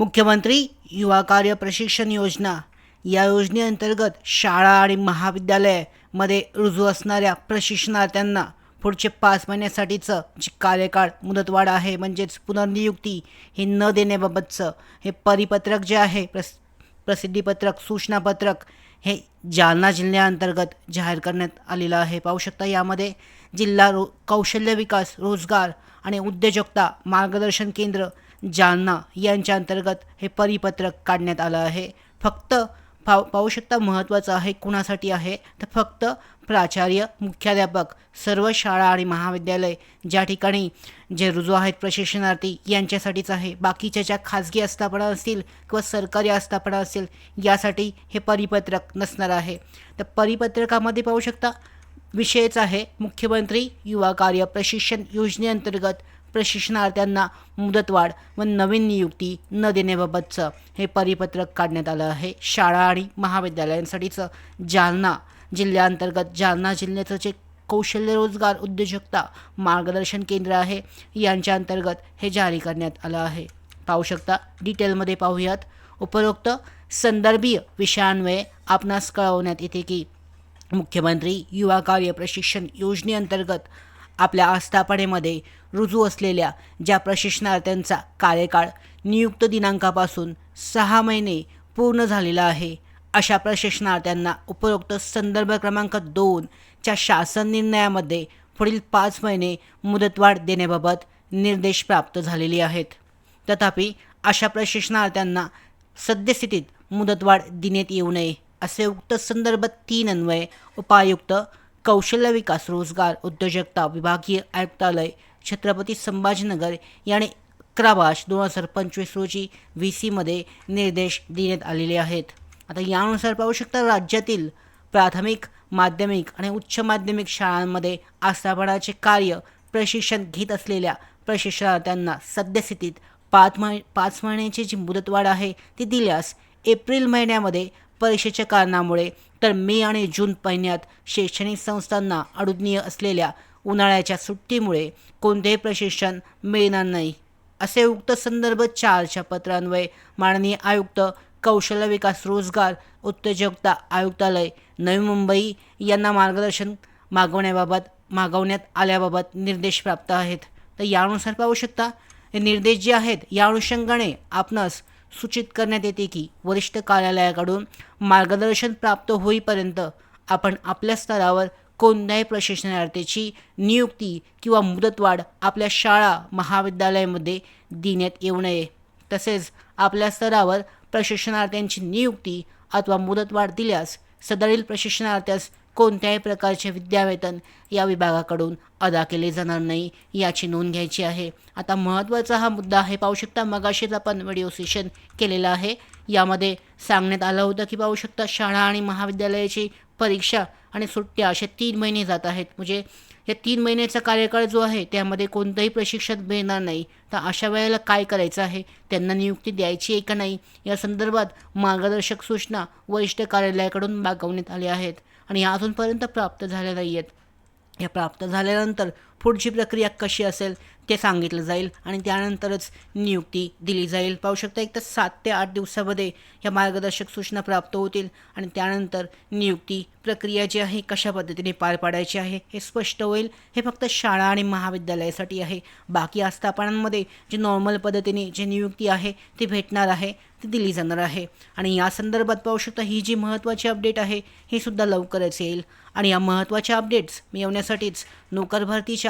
मुख्यमंत्री युवा कार्य प्रशिक्षण योजना. या योजनेअंतर्गत शाळा आणि महाविद्यालयामध्ये रुजू असणाऱ्या प्रशिक्षणार्थ्यांना पुढचे पाच महिन्यासाठीचं जे कार्यकाळ मुदतवाढ आहे. म्हणजेच पुनर्नियुक्ती हे न देण्याबाबतचं हे परिपत्रक जे आहे प्रस प्रसिद्धीपत्रक सूचनापत्रक हे जालना जिल्ह्याअंतर्गत जाहीर करण्यात आलेलं आहे. पाहू शकता यामध्ये जिल्हा रो कौशल्य विकास रोजगार आणि उद्योजकता मार्गदर्शन केंद्र जालना यांच्या अंतर्गत हे परिपत्रक काढण्यात आलं आहे. फक्त पाव पाहू शकता महत्त्वाचं आहे कुणासाठी आहे? तर फक्त प्राचार्य मुख्याध्यापक सर्व शाळा आणि महाविद्यालय ज्या ठिकाणी जे रुजू आहेत प्रशिक्षणार्थी यांच्यासाठीच आहे. बाकीच्या ज्या खाजगी आस्थापना असतील किंवा सरकारी आस्थापना असतील यासाठी हे परिपत्रक नसणार आहे. तर परिपत्रकामध्ये पाहू शकता विषयच आहे मुख्यमंत्री युवा कार्य प्रशिक्षण योजनेअंतर्गत प्रशिक्षणार्थ्यांना मुदतवाढ व नवीन नियुक्ती न देण्याबाबतचं हे परिपत्रक काढण्यात आलं आहे. शाळा आणि महाविद्यालयांसाठीचं जालना जिल्ह्याअंतर्गत जालना जिल्ह्याचं जे कौशल्य रोजगार उद्योजकता मार्गदर्शन केंद्र आहे यांच्या अंतर्गत हे जारी करण्यात आलं आहे. पाहू शकता डिटेलमध्ये पाहूयात. उपरोक्त संदर्भीय विषयांन्वये आपणास कळवण्यात येते की मुख्यमंत्री युवा कार्य प्रशिक्षण योजनेअंतर्गत आपल्या आस्थापनेमध्ये रुजू असलेल्या ज्या प्रशिक्षणार्थ्यांचा कार्यकाळ नियुक्त दिनांकापासून सहा महिने पूर्ण झालेला आहे अशा प्रशिक्षणार्थ्यांना उपरोक्त संदर्भ क्रमांक दोनच्या शासन निर्णयामध्ये पुढील पाच महिने मुदतवाढ देण्याबाबत निर्देश प्राप्त झालेले आहेत. तथापि अशा प्रशिक्षणार्थ्यांना सद्यस्थितीत मुदतवाढ देण्यात येऊ नये असे उक्त संदर्भ तीन अन्वये उपायुक्त कौशल्य विकास रोजगार उद्योजकता विभागीय आयुक्तालय छत्रपती संभाजीनगर याने अकरा मार्च दोन हजार पंचवीस रोजी व्ही सीमध्ये निर्देश देण्यात आलेले आहेत. आता यानुसार पाहू शकता राज्यातील प्राथमिक माध्यमिक आणि उच्च माध्यमिक शाळांमध्ये आस्थापनाचे कार्य प्रशिक्षण घेत असलेल्या प्रशिक्षणार्थ्यांना सद्यस्थितीत पाच महि पाच महिन्याची जी मुदतवाढ आहे ती दिल्यास एप्रिल महिन्यामध्ये परीक्षेच्या कारणामुळे तर मे आणि जून महिन्यात शैक्षणिक संस्थांना अडुज्ञीय असलेल्या उन्हाळ्याच्या सुट्टीमुळे कोणतेही प्रशिक्षण मिळणार नाही असे उक्त संदर्भ चारच्या पत्रान्वये माननीय आयुक्त कौशल्य विकास रोजगार उद्योजकता आयुक्तालय नवी मुंबई यांना मार्गदर्शन मागवण्याबाबत मागवण्यात आल्याबाबत निर्देश प्राप्त आहेत. तर यानुसार पाहू शकता हे निर्देश जे आहेत या अनुषंगाने आपणास सूचित करण्यात येते की वरिष्ठ कार्यालयाकडून मार्गदर्शन प्राप्त होईपर्यंत आपण आपल्या स्तरावर कोणत्याही प्रशिक्षणार्थीची नियुक्ती किंवा मुदतवाढ आपल्या शाळा महाविद्यालयामध्ये देण्यात येऊ नये. तसेच आपल्या स्तरावर प्रशिक्षणार्थ्यांची नियुक्ती अथवा मुदतवाढ दिल्यास सदरील प्रशिक्षणार्थ्यास कोणत्याही प्रकारचे विद्यावेतन या विभागाकडून अदा केले जाणार नाही याची नोंद घ्यायची आहे. आता महत्त्वाचा हा मुद्दा आहे पाहू शकता मगाशीच आपण व्हिडिओ सेशन केलेलं आहे. यामध्ये सांगण्यात आलं होतं की पाहू शकता शाळा आणि महाविद्यालयाची परीक्षा आणि सुट्ट्या असे तीन महिने जात आहेत. म्हणजे या तीन महिन्याचा कार्यकाळ जो आहे त्यामध्ये कोणतंही प्रशिक्षण मिळणार नाही. तर अशा वेळेला काय करायचं आहे? त्यांना नियुक्ती द्यायची आहे का नाही? या संदर्भात मार्गदर्शक सूचना वरिष्ठ कार्यालयाकडून मागवण्यात आल्या आहेत. आणि या अजूनपर्यंत प्राप्त झाल्या नाही आहेत या प्राप्त झाल्यानंतर पुढची प्रक्रिया कशी असेल ते सांगितलं जाईल आणि त्यानंतरच नियुक्ती दिली जाईल. पाहू शकता एक तर सात ते आठ दिवसामध्ये या मार्गदर्शक सूचना प्राप्त होतील आणि त्यानंतर नियुक्ती प्रक्रिया जी आहे कशा पद्धतीने पार पाडायची आहे हे स्पष्ट होईल. हे फक्त शाळा आणि महाविद्यालयासाठी आहे. बाकी आस्थापनांमध्ये जे नॉर्मल पद्धतीने जी नियुक्ती आहे ती भेटणार आहे ती दिली जाणार आहे. आणि या संदर्भात पाहू शकता ही जी महत्त्वाची अपडेट आहे ही सुद्धा लवकरच येईल. आणि या महत्त्वाच्या अपडेट्स मिळवण्यासाठीच नोकर भरतीच्या